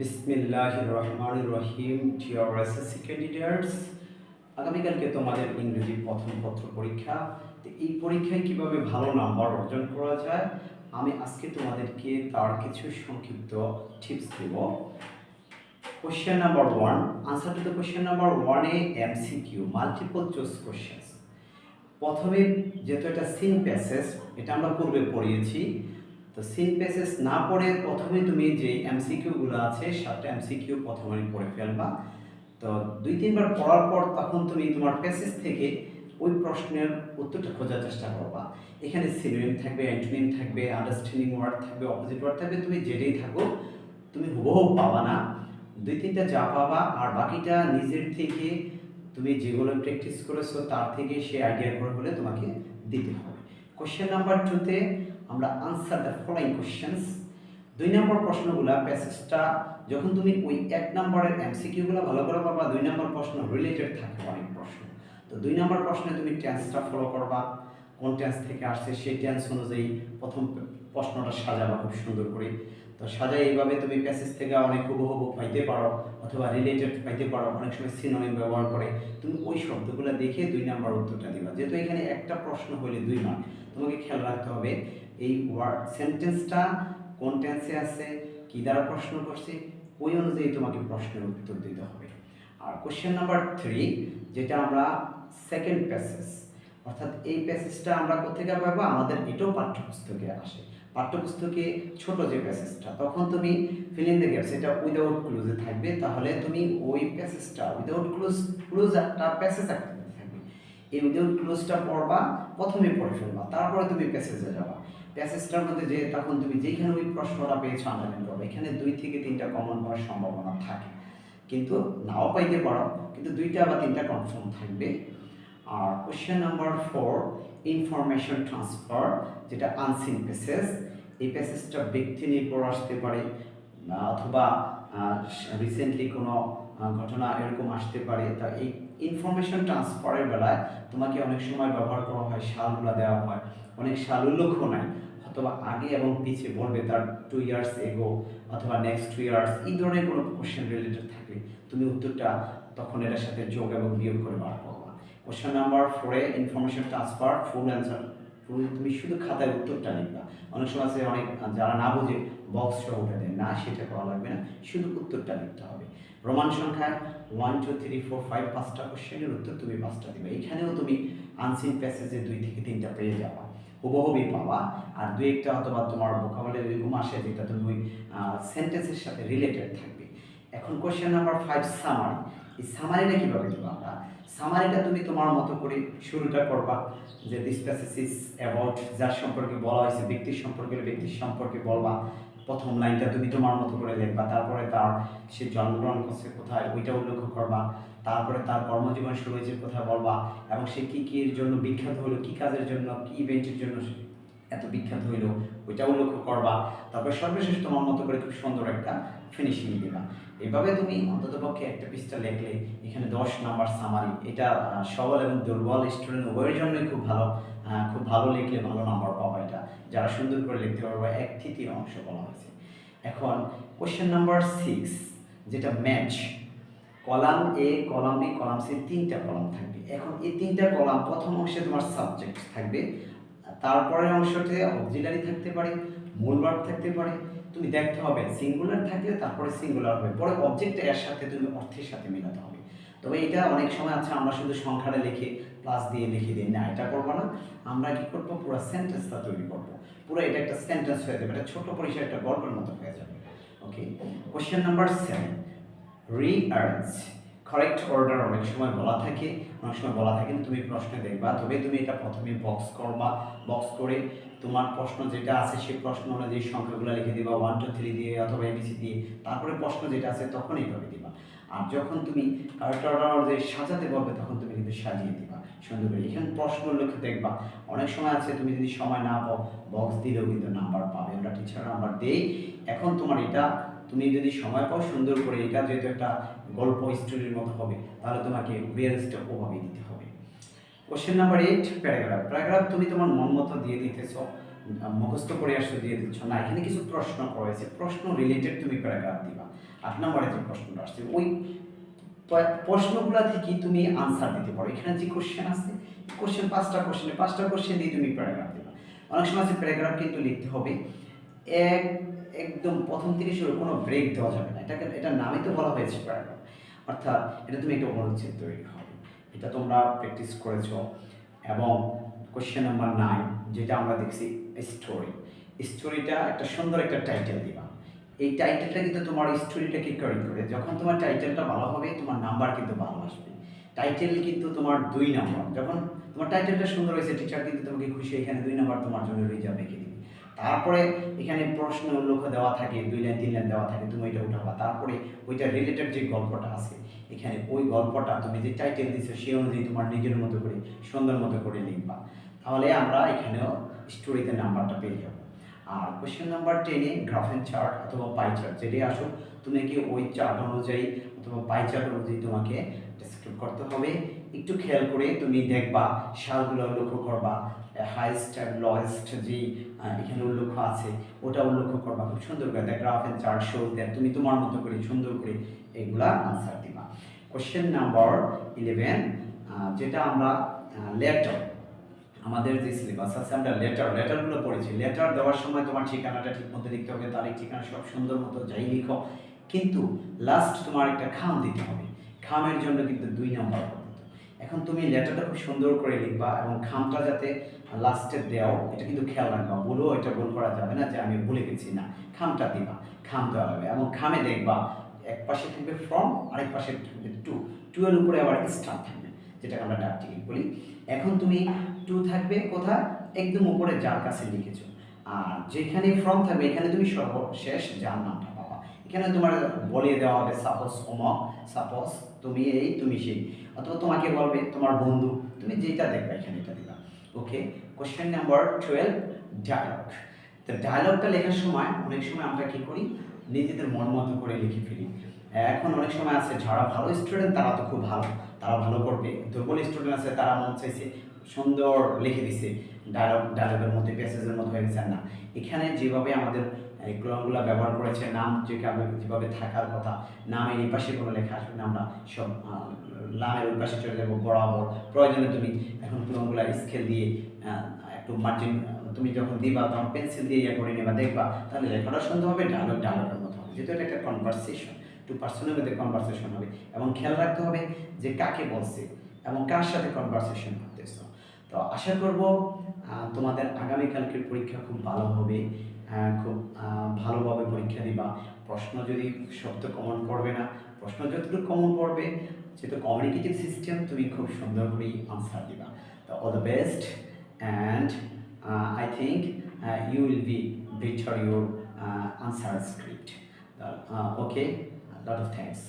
বিসমিল্লাহ রহমান রহিম ডিয়ার এসএসসি ক্যান্ডিডেটস আগামীকালকে তোমাদের ইংরেজি প্রথম পত্র পরীক্ষা। তো এই পরীক্ষায় কীভাবে ভালো নাম্বার অর্জন করা যায়, আমি আজকে তোমাদেরকে তার কিছু সংক্ষিপ্ত tips Dev. Question number one answer to the question number ওয়ানে এমসিকিউ মাল্টিপল চয়েস কোশ্চেন্স প্রথমে যেহেতু এটা সিন প্যাসেজ এটা আমরা পূর্বে পড়িয়েছি তো সিন প্যাসেজ না পড়ে প্রথমে তুমি যে এমসিকিউগুলো আছে, সাতটা এমসিকিউ প্রথমে পড়ে ফেলবা। তো দুই, তিনবার পড়ার পর তখন তুমি তোমার প্যাসেজ থেকে ওই প্রশ্নের উত্তরটা খোঁজার চেষ্টা করবা। এখানে সিনোনিম থাকবে অ্যান্টোনিম থাকবে আন্ডারস্ট্যান্ডিং ওয়ার্ড থাকবে অপোজিট ওয়ার্ড থাকবে, তুমি যেটাই থাকো, তুমি হুবহু পাবা না। দুই, তিনটা যা পাবা, আর বাকিটা নিজের থেকে তুমি যেগুলো প্র্যাকটিস করেছ, তার থেকে সে আইডিয়া করে হলে তোমাকে দিতে হবে। কোশ্চেন নাম্বার টুতে আমরা আনসার দ্য ফলোইং কোশ্চেন্স দুই নম্বর প্রশ্নগুলা প্যাসেজটা যখন তুমি ওই এক নম্বরের এমসিকিউগুলো ভালো করে পারবা দুই নম্বর প্রশ্ন রিলেটেড থাকে অনেক প্রশ্ন। তো দুই নম্বর প্রশ্নে তুমি টেন্সটা ফলো করবা, কোন টেন্স থেকে আসছে সেই টেন্স অনুযায়ী প্রথম প্রশ্নটা সাজাবা খুব সুন্দর করে। তো সাজাই এইভাবে তুমি প্যাসেজ থেকে অনেক হুবহু পাইতে পারো, অথবা রিলেটেড পাইতে পারো, অনেক সময় সিনোনিম ব্যবহার করে। তুমি ওই শব্দগুলো দেখে দুই নাম্বার উত্তরটা দিবা। যেহেতু এখানে একটা প্রশ্ন হলে দুই মার্ক তোমাকে খেয়াল রাখতে হবে এই ওয়ার্ড সেন্টেন্সটা কোন টেন্সে আছে, কী দ্বারা প্রশ্ন করছে, ওই অনুযায়ী তোমাকে প্রশ্নের উত্তর দিতে হবে। আর কোশ্চেন নাম্বার থ্রি যেটা আমরা সেকেন্ড প্যাসেজ অর্থাৎ এই প্যাসেজটা আমরা কোথেকে পাবো? আমাদের এটাও পাঠ্যপুস্তকে আসে। পাঠ্যপুস্তকে ছোট যে প্যাসেজটা তখন তুমি ফিল দ্য গ্যাপস এটা উইদাউট ক্লুজে থাকবে। তাহলে তুমি ওই প্যাসেজটা উইদাউট ক্লুজ ক্লুজ একটা প্যাসেজ একটা থাকবে। এই উইদাউট ক্লুজটা পড়বা, প্রথমে পড়ে ফেলবা, তারপরে তুমি প্যাসেজে যাবা। প্যাসেজটার মধ্যে যে তখন তুমি যেখানে ওই প্রশ্নটা পেয়েছ আন্ডারলাইন করবে, এখানে দুই থেকে তিনটা কমন হওয়ার সম্ভাবনা থাকে। কিন্তু নাও পাইতে পারো, কিন্তু দুইটা বা তিনটা কনফার্ম থাকবে। আর question number four information transfer যেটা আনসিন এই প্যাসেজটা ব্যক্তি নির্ভর আসতে পারে, অথবা রিসেন্টলি কোনো ঘটনা এরকম আসতে পারে। তা এই ইনফরমেশন ট্রান্সফারের বেলায় তোমাকে অনেক সময় ব্যবহার করা হয়, সালগুলো দেওয়া হয়। অনেক সাল উল্লেখ নাই। অথবা আগে এবং পিছিয়ে বলবে তার টু ইয়ার্স এগো অথবা নেক্সট টু ইয়ার্স এই ধরনের কোনো কোশ্চেন রিলেটেড থাকলে তুমি উত্তরটা তখন এটার সাথে যোগ এবং বিয়োগ করে বার করবা। কোশ্চেন নাম্বার ফোরে ইনফরমেশন ট্রান্সফার ফুল অ্যান্সার তুমি শুধু খাতায় উত্তরটা লিখবা। অনেক সময় আছে অনেক যারা না বুঝে বক্স সহ উঠে দেয়, না সেটা করা লাগবে না, শুধু উত্তরটা লিখতে হবে। রোমান সংখ্যায় one two three four five পাঁচটা কোশ্চেনের উত্তর তুমি পাঁচটা দিবে। এখানেও তুমি আনসিন প্যাসেজে দুই থেকে তিনটা পেয়ে যাবা। হুবহুবই পাওয়া আর দুই একটা অথবা তোমার ভোকাবুলারি এরকম আসে যেটা তুমি সেন্টেন্সের সাথে রিলেটেড থাকবে। এখন কোয়েশ্চেন নাম্বার ফাইভ সামারি এই সামারিটা কীভাবে দেবো আমরা? সামারিটা তুমি তোমার মতো করে শুরুটা করবা যে প্যাসেজ অ্যাবাউট যার সম্পর্কে বলা হয়েছে, ব্যক্তির সম্পর্কে ব্যক্তির সম্পর্কে বলবা। প্রথম লাইনটা তুমি তোমার মতো করে লিখবা, তারপরে তার সে জন্মগ্রহণ করছে কোথায়, ওইটা উল্লেখ করবা, তারপরে তার কর্মজীবন শুরু হয়েছে কোথায় বলবা, এবং সে কী কী জন্য বিখ্যাত হলো, কী কাজের জন্য, কী ইভেন্টের জন্য এত বিখ্যাত হইল ওইটা উল্লেখ করবা, তারপর সর্বশেষ তোমার মতো করে খুব সুন্দর একটা ফিনিশিং দিবা। এভাবে তুমি অন্ততপক্ষে একটা পৃষ্ঠা লিখলে, এখানে দশ নাম্বার সামারি এটা সবল এবং দুর্বল স্টুডেন্ট উভয়ের জন্যই খুব ভালো খুব ভালো লিখলে ভালো নাম্বার পাবা এটা। যারা সুন্দর করে লিখতে পারবে, এক তৃতীয় অংশ বলা হয়েছে। এখন কোশ্চেন নাম্বার সিক্স যেটা match column A column B column C তিনটা কলাম থাকবে। এখন এই তিনটা কলাম প্রথম অংশে তোমার সাবজেক্ট থাকবে, তারপরের অংশতে অক্সিলারি থাকতে পারে, মূল ভার্ব থাকতে পারে তুমি দেখতে হবে সিঙ্গুলার থাকলে তারপরে সিঙ্গুলার হবে। পরে অবজেক্টটা এর সাথে তুমি অর্থের সাথে মেলাতে হবে। তবে এটা অনেক সময় আছে, আমরা শুধু সংখ্যাটা লিখে প্লাস দিয়ে লিখে দিই। না, এটা করব না। আমরা কি করব? পুরো সেন্টেন্সটা তৈরি করব। পুরো এটা একটা সেন্টেন্স হয়ে যাবে। এটা ছোট পরিসরে একটা গল্পের মতো হয়ে যাবে। Okay question number seven rearrange correct order অনেক সময় বলা থাকে, অনেক সময় বলা থাকে তুমি প্রশ্নে দেখবা। তবে তুমি এটা প্রথমে বক্স করবা। বক্স করে তোমার প্রশ্ন যেটা আছে, সেই প্রশ্ন অনুযায়ী সংখ্যাগুলো লিখে দিবা। ওয়ান টু থ্রি দিয়ে অথবা এবিসি দিয়ে তারপরে প্রশ্ন যেটা আছে তখন এইভাবে দিবা। আর যখন তুমি কারেক্ট অর্ডার অনুযায়ী সাজাতে পারবে তখন তুমি কিন্তু সাজিয়ে দিবা। সুন্দর করে এখানে প্রশ্ন লিখে দেখবা। অনেক সময় আছে, তুমি যদি সময় না পাও বক্স দিলেও কিন্তু নাম্বার পাবে। আমরা টিচার নাম্বার দেই। এখন তোমার এটা তুমি যদি সময় পাও সুন্দর করে এটা যেহেতু একটা গল্প, স্টোরির মতো হবে, তাহলে তোমাকে রিয়েলিস্টটা ওভাবেই দিতে হবে। Question number eight paragraph paragraph তুমি তোমার মন মতো দিয়ে দিতেছ মুখস্থ করে আসলে দিয়ে দিচ্ছ। না, এখানে কিছু প্রশ্ন করেছে প্রশ্ন রিলেটেড তুমি প্যারাগ্রাফ দিবা। আট নম্বরে যে প্রশ্নটা আসছে, ওই প্রশ্নগুলা থেকে তুমি আনসার দিতে পারো। এখানে যে কোশ্চেন আছে কোশ্চেন পাঁচটা কোশ্চেনে পাঁচটা কোশ্চেন দিয়ে তুমি প্যারাগ্রাফ দিবা। অনেক সময় আছে প্যারাগ্রাফ কিন্তু লিখতে হবে। এক একদম প্রথম থেকে শুরু কোনো ব্রেক দেওয়া যাবে না। এটাকে এটার নামই তো বলা হয়েছে প্যারাগ্রাফ অর্থাৎ এটা তুমি একটা অনুচ্ছেদ তৈরি হবে এটা তোমরা প্র্যাকটিস করেছ। এবং কোশ্চেন নাম্বার নাইন যেটা আমরা দেখছি স্টোরি স্টোরিটা একটা সুন্দর একটা টাইটেল দিবা। এই টাইটেলটা কিন্তু তোমার স্টোরিটাকে ক্যারি করে। যখন তোমার টাইটেলটা ভালো হবে, তোমার নাম্বার কিন্তু ভালো আসবে। টাইটেল কিন্তু তোমার দুই নাম্বার যখন তোমার টাইটেলটা সুন্দর হয়েছে টিচার কিন্তু তোমাকে খুশি, এখানে দুই নাম্বার তোমার জন্য রিজার্ভ রেখে দিবে। তারপরে এখানে প্রশ্ন উল্লেখ দেওয়া থাকে, দুই লাইন, তিন লাইন দেওয়া থাকে, তুমি ওইটা উঠাবা। তারপরে ওইটা রিলেটেড যে গল্পটা আছে, এখানে ওই গল্পটা তুমি যে টাইটেল দিছো, সেই অনুযায়ী তোমার নিজের মতো করে, সুন্দর মতো করে লিখবা। তাহলে আমরা এখানেও স্টোরিতে নাম্বারটা পেয়ে যাব। আর কোয়েশ্চেন নাম্বার টেনে গ্রাফেন চার্ট অথবা পাই চার্ট যেটাই আসো তুমি কি ওই চার্ট অনুযায়ী অথবা পাই চার্ট অনুযায়ী তোমাকে ডেসক্রাইব করতে হবে। একটু খেয়াল করে তুমি দেখবা, সালগুলো লক্ষ্য করবা হাইস্ট অ্যান্ড লোয়েস্ট যে এখানে উল্লেখ আছে ওটা উল্লেখ করবা, খুব সুন্দর করে দেখ graph and chart show then তুমি তোমার মতো করে, সুন্দর করে এগুলা আনসার দিবা। কোশ্চেন নাম্বার ইলেভেন যেটা আমরা লেটার আমাদের যে সিলেবাস আছে, আমরা লেটার লেটারগুলো পড়েছি। লেটার দেওয়ার সময় তোমার ঠিকানাটা ঠিক মতো লিখতে হবে, তারিখ, ঠিকানা সব সুন্দর মতো যাই লিখো। কিন্তু লাস্ট তোমার একটা খাম দিতে হবে। খামের জন্য কিন্তু দুই নম্বর এখন তুমি লেটারটা খুব সুন্দর করে লিখবা এবং খামটা যাতে লাস্টে দেও এটা কিন্তু খেয়াল রাখবা। বলো এটা ভুল করা যাবে না যে আমি ভুলে গেছি। না, খামটা দিবা। খাম দেওয়া হবে এবং খামে দেখবা এক পাশে থাকবে ফ্রম আরেক পাশে থাকবে টু টু এর উপরে আবার স্টার থাকবে, যেটাকে আমরা ডাক টিকিট বলি। এখন তুমি টু থাকবে কোথায়? একদম উপরে যার কাছে লিখেছো। আর যেখানে ফ্রম থাকবে, এখানে তুমি সর্বশেষ যার নামটা এখানে তোমার বলিয়ে দেওয়া হবে, সাপোজ অমক সাপোজ তুমি এই, তুমি সেই অথবা তোমাকে বলবে, তোমার বন্ধু, তুমি যেটা দেখবে এখানে এটা দিবা okay question number twelve dialogue তো ডায়লগটা লেখার সময়, অনেক সময় আমরা কি করি? নিজেদের মন মতো করে লিখে ফেলি। এখন অনেক সময় আছে, যারা ভালো স্টুডেন্ট তারা তো খুব ভালো, তারা ভালো করবে। দুর্বল স্টুডেন্ট আছে, তারা মন চাইছে সুন্দর লিখে দিছে। ডায়লগ ডায়লগের মধ্যে প্যাসেজের মধ্যে হয়ে গেছে না। এখানে যেভাবে আমাদের এগুলোগুলো ব্যবহার করেছে, নাম যেভাবে যেভাবে থাকার কথা নামের এই পাশে কোনো লেখা আসবে না, আমরা সব নামের ওই পাশে চলে যাব, বরাবর। প্রয়োজনে তুমি এখন কোনোগুলো স্কেল দিয়ে একটু মার্জিন তুমি যখন দিবা, তখন পেন্সিল দিয়ে ইয়ে করে নেবা, দেখবা, তাহলে লেখাটা সুন্দর হবে ডায়লগ ডায়লগের মতো হবে। যেহেতু এটা একটা কনভারসেশন টু পার্সনের মধ্যে কনভারসেশন হবে। এবং খেয়াল রাখতে হবে যে কাকে বলছে এবং কার সাথে কনভারসেশন করতেছো। তো আশা করব তোমাদের আগামীকালকের পরীক্ষা খুব ভালো হবে। খুব ভালোভাবে পরীক্ষা দিবা। প্রশ্ন যদি শব্দ কমন পড়বে না প্রশ্ন যতটুকু কমন পড়বে যেহেতু কমিউনিকেটিভ সিস্টেম তুমি খুব সুন্দর করেই আনসার দিবা। তো all the best and I think you will be better your uh, answer okay lot of thanks.